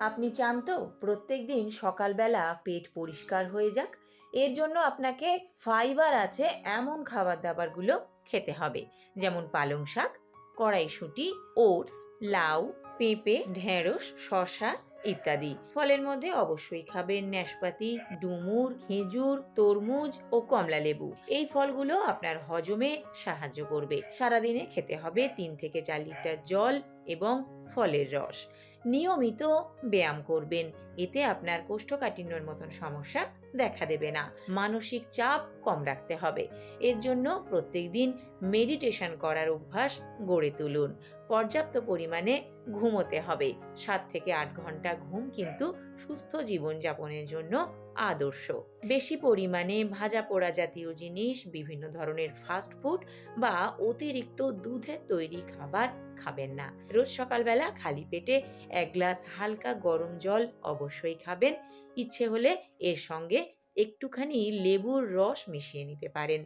আপনি চান তো প্রত্যেক দিন সকালবেলা পেট পরিষ্কার হয়ে যাক। এর জন্য আপনাকে ফাইবার আছে এমন খাবার দাবারগুলো খেতে হবে। যেমন পালং শাক, কড়াইশুঁটি, ওটস, লাউ, পেঁপে, ঢেঁড়স, শসা ইত্যাদি। ফলের মধ্যে অবশ্যই খাবেন নাশপাতি ডুমুর, খেজুর, তরমুজ ও কমলা লেবু। এই ফলগুলো আপনার হজমে সাহায্য করবে। সারাদিনে খেতে হবে তিন থেকে চার লিটার জল এবং ফলের রস। নিয়মিত ব্যায়াম করবেন। এতে আপনার কোষ্ঠকাঠিন্যর মতন সমস্যা দেখা দেবে না। মানসিক চাপ কম রাখতে হবে। এর জন্য প্রত্যেকদিন মেডিটেশন করার অভ্যাস গড়ে তুলুন। পর্যাপ্ত পরিমাণে ঘুমোতে হবে। সাত থেকে আট ঘণ্টা ঘুম কিন্তু সুস্থ জীবনযাপনের জন্য আদর্শ। বেশি পরিমাণে ভাজা পোড়া জাতীয় জিনিস, বিভিন্ন ধরনের ফাস্ট ফুড বা অতিরিক্ত দুধের তৈরি খাবার খাবেন না। রোজ সকালবেলা খালি পেটে এক গ্লাস হালকা গরম জল অবশ্যই খাবেন। ইচ্ছে হলে এর সঙ্গে একটুখানি লেবুর রস মিশিয়ে নিতে পারেন।